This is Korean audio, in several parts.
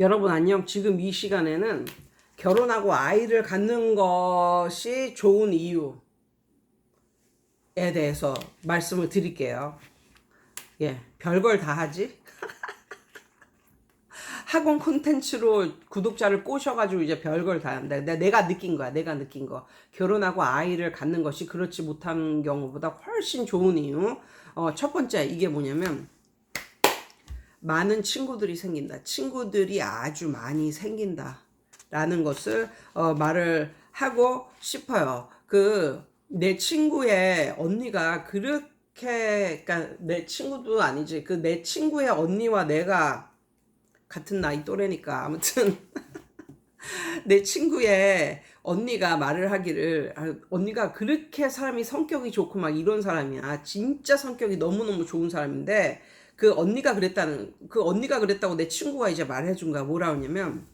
여러분 안녕. 지금 이 시간에는 결혼하고 아이를 갖는 것이 좋은 이유에 대해서 말씀을 드릴게요. 예, 별걸 다 하지? 학원 콘텐츠로 구독자를 꼬셔가지고 이제 별걸 다 한다. 내- 내가 느낀 거야. 내가 느낀 거. 결혼하고 아이를 갖는 것이 그렇지 못한 경우보다 훨씬 좋은 이유. 어, 첫 번째, 이게 뭐냐면, 많은 친구들이 생긴다. 친구들이 아주 많이 생긴다. 라는 것을 어, 말을 하고 싶어요. 그, 내 친구의 언니가 그렇게, 그니까 내 친구도 아니지. 그 내 친구의 언니와 내가 같은 나이 또래니까. 아무튼, 내 친구의 언니가 말을 하기를, 아, 언니가 그렇게 사람이 성격이 좋고 막 이런 사람이야. 진짜 성격이 너무너무 좋은 사람인데, 그 언니가 그랬다는 그 언니가 그랬다고 내 친구가 이제 말해준 거야. 뭐라 하냐면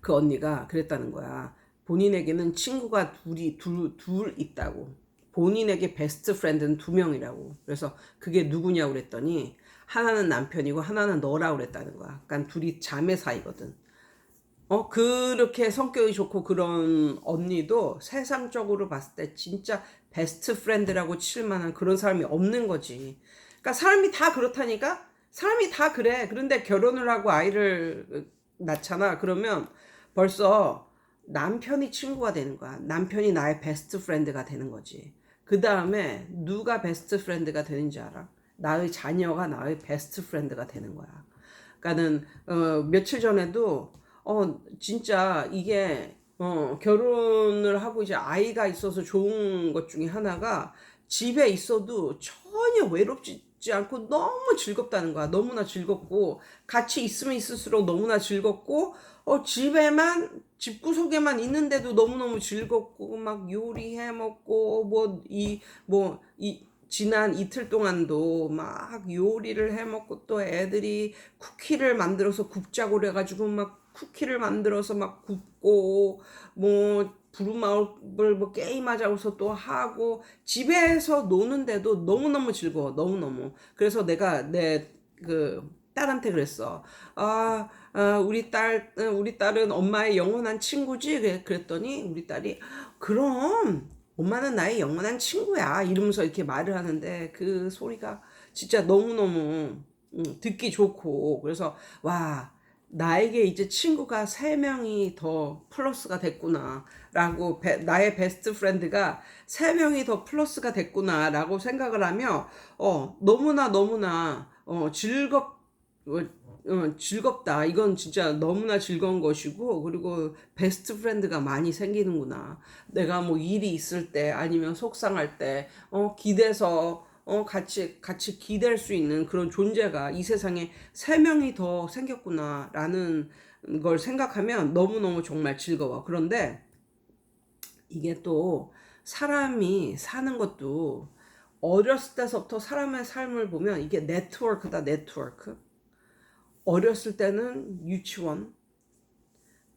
그 언니가 그랬다는 거야. 본인에게는 친구가 둘이 둘, 둘 있다고. 본인에게 베스트 프렌드는 두 명이라고. 그래서 그게 누구냐고 그랬더니 하나는 남편이고 하나는 너라고 그랬다는 거야. 그러니까 둘이 자매 사이거든. 어 그렇게 성격이 좋고 그런 언니도 세상적으로 봤을 때 진짜 베스트 프렌드라고 칠 만한 그런 사람이 없는 거지 그러니까 사람이 다 그렇다니까 사람이 다 그래. 그런데 결혼을 하고 아이를 낳잖아. 그러면 벌써 남편이 친구가 되는 거야. 남편이 나의 베스트 프렌드가 되는 거지. 그 다음에 누가 베스트 프렌드가 되는지 알아? 나의 자녀가 나의 베스트 프렌드가 되는 거야. 그러니까는 어, 며칠 전에도 어 진짜 이게 어 결혼을 하고 이제 아이가 있어서 좋은 것 중에 하나가 집에 있어도 전혀 외롭지 않고 너무 즐겁다는 거야. 너무나 즐겁고 같이 있으면 있을수록 너무나 즐겁고 어 집에만 집구석에만 있는데도 너무너무 즐겁고 막 요리해 먹고 뭐 이 뭐 이 지난 이틀 동안도 막 요리를 해 먹고 또 애들이 쿠키를 만들어서 굽자고 그래 가지고 막 쿠키를 만들어서 막 굽고 뭐 부루마블 뭐 게임하자고서 또 하고 집에서 노는데도 너무너무 즐거워 너무너무. 그래서 내가 내 그 딸한테 그랬어. 아, 아 우리 딸 어, 우리 딸은 엄마의 영원한 친구지? 그랬더니 우리 딸이 그럼 엄마는 나의 영원한 친구야. 이러면서 이렇게 말을 하는데 그 소리가 진짜 너무너무 음, 듣기 좋고. 그래서 와 나에게 이제 친구가 세 명이 더 플러스가 됐구나 라고 베- 나의 베스트 프렌드가 세 명이 더 플러스가 됐구나 라고 생각을 하며 어 너무나 너무나 어 즐겁 어, 어, 즐겁다. 이건 진짜 너무나 즐거운 것이고, 그리고 베스트 프렌드가 많이 생기는구나. 내가 뭐 일이 있을 때, 아니면 속상할 때, 어, 기대서, 어, 같이, 같이 기댈 수 있는 그런 존재가 이 세상에 세 명이 더 생겼구나. 라는 걸 생각하면 너무너무 정말 즐거워. 그런데 이게 또 사람이 사는 것도 어렸을 때서부터 사람의 삶을 보면 이게 네트워크다, 네트워크. 어렸을 때는 유치원,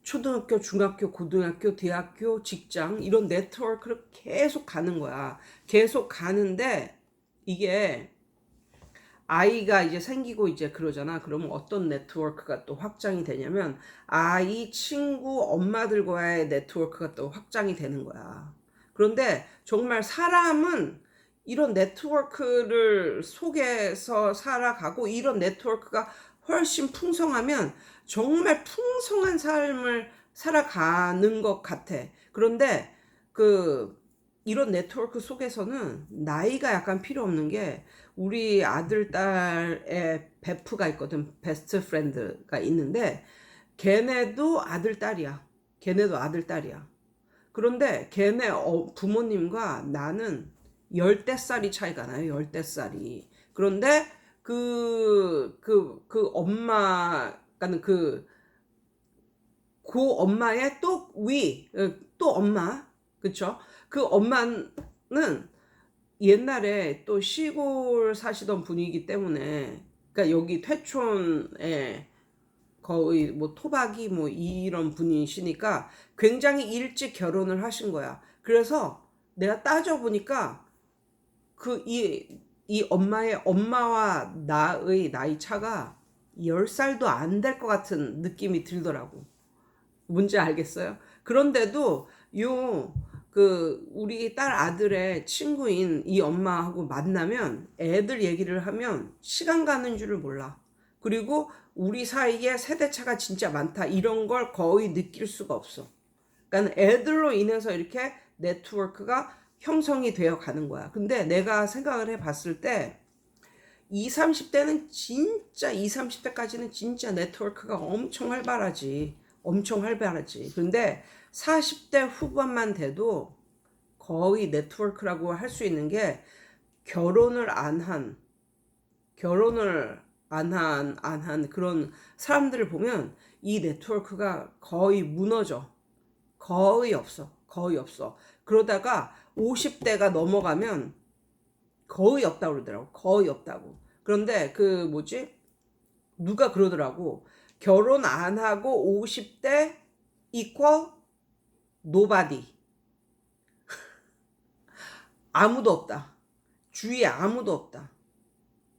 초등학교, 중학교, 고등학교, 대학교, 직장 이런 네트워크를 계속 가는 거야. 계속 가는데 이게 아이가 이제 생기고 이제 그러잖아. 그러면 어떤 네트워크가 또 확장이 되냐면 아이, 친구, 엄마들과의 네트워크가 또 확장이 되는 거야. 그런데 정말 사람은 이런 네트워크를 속에서 살아가고 이런 네트워크가 훨씬 풍성하면 정말 풍성한 삶을 살아가는 것 같아. 그런데 그 이런 네트워크 속에서는 나이가 약간 필요 없는 게 우리 아들 딸의 베프가 있거든. 베스트 프렌드가 있는데 걔네도 아들 딸이야. 걔네도 아들 딸이야. 그런데 걔네 어, 부모님과 나는 열대 살이 차이가 나요. 열대 살이. 그런데 그, 그, 그 엄마, 그니까는 그, 그 엄마의 또 위, 어, 또 엄마, 그쵸? 그 엄마는 옛날에 또 시골 사시던 분이기 때문에, 그니까 여기 퇴촌에 거의 뭐 토박이 뭐 이런 분이시니까 굉장히 일찍 결혼을 하신 거야. 그래서 내가 따져 보니까 그 이이 엄마의 엄마와 나의 나이 차가 10살도 안 될 것 같은 느낌이 들더라고. 뭔지 알겠어요? 그런데도 요, 그, 우리 딸 아들의 친구인 이 엄마하고 만나면 애들 얘기를 하면 시간 가는 줄을 몰라. 그리고 우리 사이에 세대차가 진짜 많다. 이런 걸 거의 느낄 수가 없어. 그러니까 애들로 인해서 이렇게 네트워크가 형성이 되어 가는 거야. 근데 내가 생각을 해 봤을 때 20, 30대는 진짜 20, 30대까지는 진짜 네트워크가 엄청 활발하지. 엄청 활발하지. 근데 40대 후반만 돼도 거의 네트워크라고 할 수 있는 게 결혼을 안 한, 결혼을 안 한, 안 한 그런 사람들을 보면 이 네트워크가 거의 무너져. 거의 없어. 거의 없어. 그러다가 50대가 넘어가면 거의 없다고 그러더라고. 거의 없다고. 그런데 그 뭐지? 누가 그러더라고. 결혼 안 하고 50대 이퀄 노바디. 아무도 없다. 주위에 아무도 없다.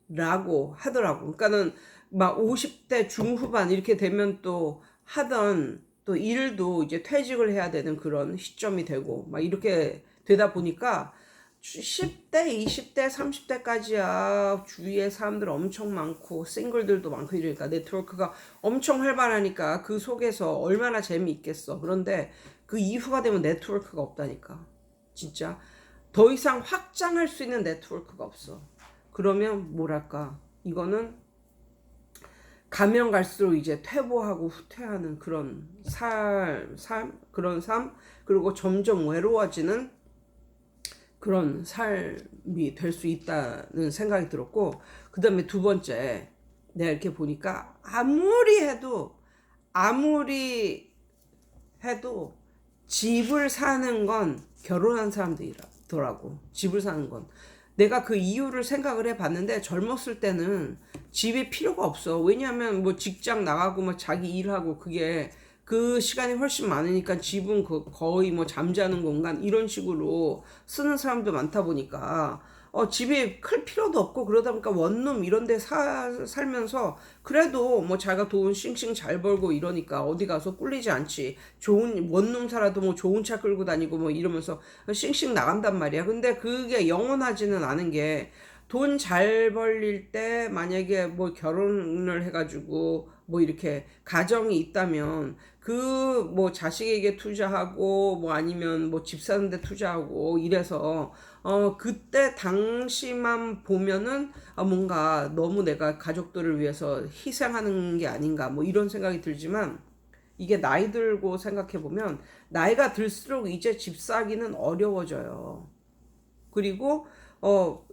라고 하더라고. 그러니까는 막 50대 중후반 이렇게 되면 또 하던 또 일도 이제 퇴직을 해야 되는 그런 시점이 되고 막 이렇게 되다 보니까 10대, 20대, 30대까지야 주위에 사람들 엄청 많고 싱글들도 많고 이러니까 네트워크가 엄청 활발하니까 그 속에서 얼마나 재미있겠어. 그런데 그 이후가 되면 네트워크가 없다니까. 진짜 더 이상 확장할 수 있는 네트워크가 없어. 그러면 뭐랄까 이거는 가면 갈수록 이제 퇴보하고 후퇴하는 그런 살, 삶, 그런 삶, 그리고 점점 외로워지는 그런 삶이 될 수 있다는 생각이 들었고, 그 다음에 두 번째, 내가 이렇게 보니까 아무리 해도, 아무리 해도 집을 사는 건 결혼한 사람들이더라고. 집을 사는 건. 내가 그 이유를 생각을 해 봤는데 젊었을 때는 집이 필요가 없어. 왜냐하면 뭐 직장 나가고 뭐 자기 일하고 그게 그 시간이 훨씬 많으니까 집은 그 거의 뭐 잠자는 공간 이런 식으로 쓰는 사람도 많다 보니까 어 집이 클 필요도 없고 그러다 보니까 원룸 이런 데 사, 살면서 그래도 뭐 자기가 돈 싱싱 잘 벌고 이러니까 어디 가서 꿀리지 않지. 좋은 원룸 살아도 뭐 좋은 차 끌고 다니고 뭐 이러면서 싱싱 나간단 말이야. 근데 그게 영원하지는 않은 게 돈 잘 벌릴 때 만약에 뭐 결혼을 해가지고 뭐 이렇게 가정이 있다면 그 뭐 자식에게 투자하고 뭐 아니면 뭐 집 사는 데 투자하고 이래서 어 그때 당시만 보면은 아 뭔가 너무 내가 가족들을 위해서 희생하는 게 아닌가 뭐 이런 생각이 들지만 이게 나이 들고 생각해 보면 나이가 들수록 이제 집 사기는 어려워져요. 그리고 어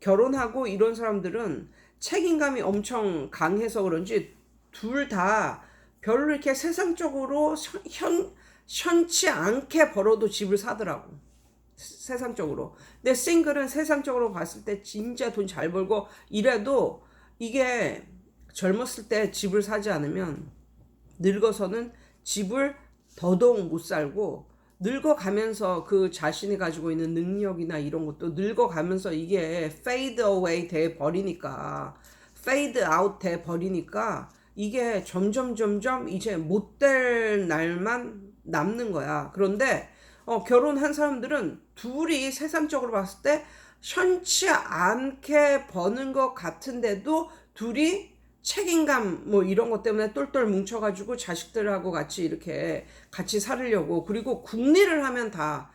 결혼하고 이런 사람들은 책임감이 엄청 강해서 그런지 둘 다 별로 이렇게 세상적으로 현, 현, 현치 않게 벌어도 집을 사더라고. 세- 세상적으로. 근데 싱글은 세상적으로 봤을 때 진짜 돈 잘 벌고 이래도 이게 젊었을 때 집을 사지 않으면 늙어서는 집을 더더욱 못 살고 늙어가면서 그 자신이 가지고 있는 능력이나 이런 것도 늙어가면서 이게 fade away 돼 버리니까 fade out 돼 버리니까 이게 점점 점점 이제 못 될 날만 남는 거야. 그런데 어, 결혼한 사람들은 둘이 세상적으로 봤을 때 현치 않게 버는 것 같은데도 둘이 책임감 뭐 이런 것 때문에 똘똘 뭉쳐가지고 자식들하고 같이 이렇게 같이 살으려고 그리고 국리를 하면 다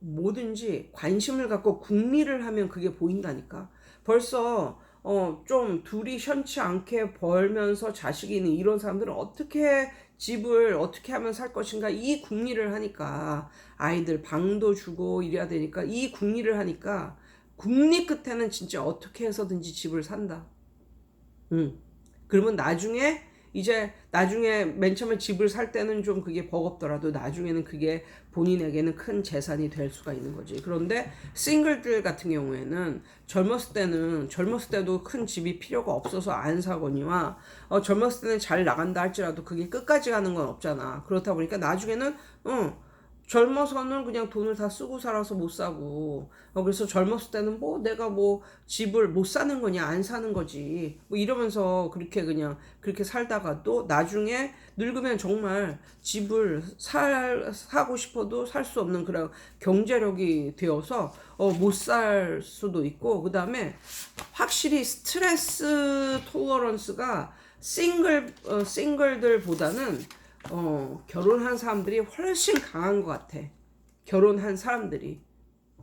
뭐든지 관심을 갖고 국리를 하면 그게 보인다니까 벌써 어 좀 둘이 현치 않게 벌면서 자식이 있는 이런 사람들은 어떻게 집을 어떻게 하면 살 것인가 이 국리를 하니까 아이들 방도 주고 이래야 되니까 이 국리를 하니까 국리 끝에는 진짜 어떻게 해서든지 집을 산다. 응. 그러면 나중에 이제 나중에 맨 처음에 집을 살 때는 좀 그게 버겁더라도 나중에는 그게 본인에게는 큰 재산이 될 수가 있는 거지. 그런데 싱글들 같은 경우에는 젊었을 때는 젊었을 때도 큰 집이 필요가 없어서 안 사거니와 어, 젊었을 때는 잘 나간다 할지라도 그게 끝까지 가는 건 없잖아. 그렇다 보니까 나중에는 어, 젊어서는 그냥 돈을 다 쓰고 살아서 못 사고. 어, 그래서 젊었을 때는 뭐 내가 뭐 집을 못 사는 거냐 안 사는 거지. 뭐 이러면서 그렇게 그냥 그렇게 살다가도 나중에 늙으면 정말 집을 살 사고 싶어도 살 수 없는 그런 경제력이 되어서 어, 못 살 수도 있고. 그 다음에 확실히 스트레스 토러런스가 싱글 어, 싱글들보다는 어, 결혼한 사람들이 훨씬 강한 것 같아. 결혼한 사람들이.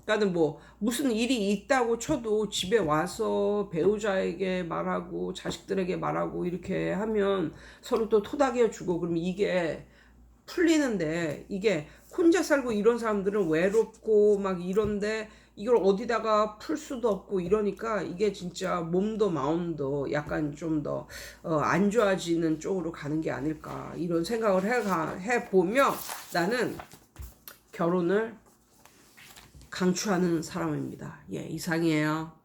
그러니까는 뭐 무슨 일이 있다고 쳐도 집에 와서 배우자에게 말하고 자식들에게 말하고 이렇게 하면 서로 또 토닥여 주고 그러면 이게 풀리는데 이게 혼자 살고 이런 사람들은 외롭고 막 이런데 이걸 어디다가 풀 수도 없고 이러니까 이게 진짜 몸도 마음도 약간 좀 더 안 좋아지는 쪽으로 가는 게 아닐까 이런 생각을 해 보며 나는 결혼을 강추하는 사람입니다. 예, 이상이에요.